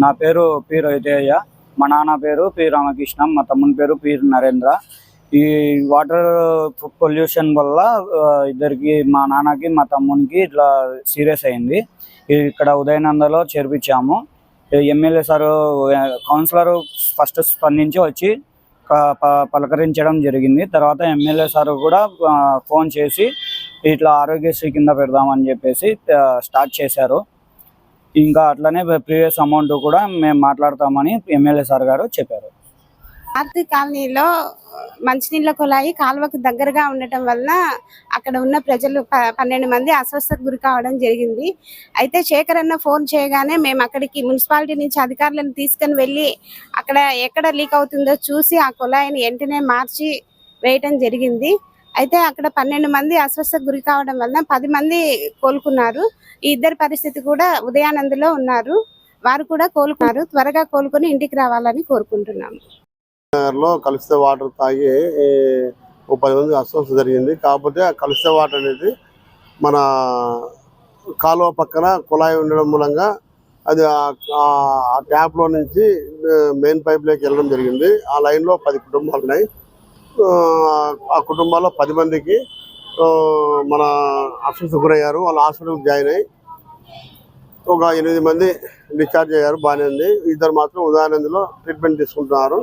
నా పేరు పి రవితేజ మా నాన్న పేరు పి రామకృష్ణ. మా తమ్ముని పేరు పి నరేంద్ర. ఈ వాటర్ పొల్యూషన్ వల్ల ఇద్దరికి మా నాన్నకి మా తమ్మునికి ఇట్లా సీరియస్ అయింది. ఇక్కడ ఉదయనందలో చేర్పించాము. ఎమ్మెల్యే సారు కౌన్సిలర్ ఫస్ట్ స్పందించి వచ్చి ప- పలకరించడం జరిగింది. తర్వాత ఎమ్మెల్యే సారు కూడా ఫోన్ చేసి ఇట్లా ఆరోగ్యశ్రీ కింద పెడదామని చెప్పేసి స్టార్ట్ చేశారు. ఇంకా అట్లనే ప్రీవియస్ అమౌంట్ కూడా మేము మాట్లాడతామని ఎమ్మెల్యే సార్ గారు చెప్పారు. ఆర్తి కాలనీలో మంచినీళ్ళ కుళాయి కాలువకు దగ్గరగా ఉండటం వలన అక్కడ ఉన్న ప్రజలు ప- పన్నెండు మంది అస్వస్థకు గురి కావడం జరిగింది. అయితే శేఖర్ అన్న ఫోన్ చేయగానే మేము అక్కడికి మున్సిపాలిటీ నుంచి అధికారులను తీసుకొని వెళ్ళి అక్కడ ఎక్కడ లీక్ అవుతుందో చూసి ఆ కుళాయిని వెంటనే మార్చి వేయటం జరిగింది. అయితే అక్కడ పన్నెండు మంది అస్వస్థకు గురి కావడం వలన పది మంది కోలుకున్నారు. ఈ ఇద్దరి పరిస్థితి కూడా ఉదయానందులో ఉన్నారు. వారు కూడా కోలుకున్నారు. త్వరగా కోలుకొని ఇంటికి రావాలని కోరుకుంటున్నాము. లో కలిస్తే వాటర్ తాగి ఓ పది మంది అస్వస్థ జరిగింది. కాకపోతే ఆ కలిస్తే వాటర్ అనేది మన కాలువ పక్కన కుళాయి ఉండడం మూలంగా అది ఆ- ట్యాప్లో ట్యాప్లో నుంచి మెయిన్ పైప్లోకి వెళ్ళడం జరిగింది. ఆ లైన్లో పది కుటుంబాలు ఉన్నాయి ఆ, కుటుంబాల్లో పది మందికి మన అస్వస్థ గురయ్యారు. వాళ్ళు హాస్పిటల్కి జాయిన్ అయ్యి ఒక ఎనిమిది మంది డిశ్చార్జ్ అయ్యారు. బాగానే ఉంది. ఇద్దరు మాత్రం ఉదాహరణలో ట్రీట్మెంట్ తీసుకుంటున్నారు.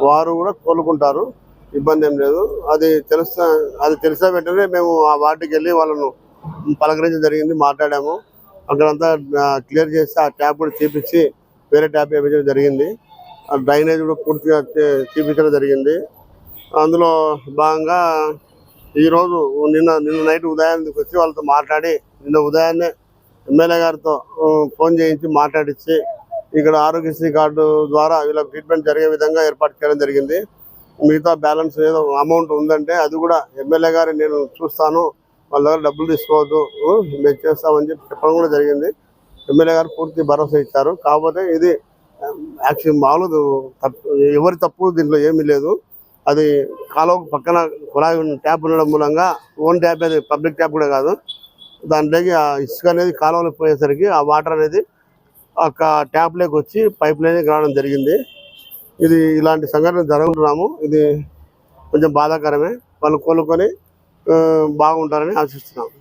వారు కూడా కోలుకుంటారు. ఇబ్బంది ఏం లేదు. అది తెలుస్తా అది తెలిసిన వెంటనే మేము ఆ వార్డుకి వెళ్ళి వాళ్ళను పలకరించడం జరిగింది. మాట్లాడాము. అక్కడంతా క్లియర్ చేసి ఆ ట్యాప్ కూడా తీపిచ్చి వేరే ట్యాప్ వేయించడం జరిగింది. ఆ డ్రైనేజ్ కూడా పూర్తిగా చూపించడం తీపించడం జరిగింది. అందులో భాగంగా ఈరోజు నిన్న నిన్న నైట్ ఉదయానికి వచ్చి వాళ్ళతో మాట్లాడి నిన్న ఉదయాన్నే ఎమ్మెల్యే గారితో ఫోన్ చేయించి మాట్లాడించి ఇక్కడ ఆరోగ్యశ్రీ కార్డు ద్వారా వీళ్ళకి ట్రీట్మెంట్ జరిగే విధంగా ఏర్పాటు చేయడం జరిగింది. మిగతా బ్యాలెన్స్ ఏదో అమౌంట్ ఉందంటే అది కూడా ఎమ్మెల్యే గారు నేను చూస్తాను వాళ్ళ దగ్గర డబ్బులు తీసుకోవద్దు మేము చేస్తామని చెప్పి చెప్పడం కూడా జరిగింది. ఎమ్మెల్యే గారు పూర్తి భరోసా ఇచ్చారు. కాకపోతే ఇది యాక్చువల్ మామూలు తప్పు ఎవరి తప్పు దీంట్లో ఏమీ లేదు. అది కాలువ పక్కన కుళాయి ఉన్న ట్యాప్ ఉండడం మూలంగా ఓన్ ట్యాప్ అది పబ్లిక్ ట్యాప్ కూడా కాదు. దాంట్లోకి ఆ ఇసుక అనేది కాలువలో పోయేసరికి ఆ వాటర్ అనేది ఒక ట్యాప్లోకి వచ్చి పైప్ లైన్ రావడం జరిగింది. ఇది ఇలాంటి సంఘటన జరుగుతున్నాము ఇది కొంచెం బాధాకరమే. వాళ్ళు కోలుకొని బాగుంటారని ఆశిస్తున్నాము.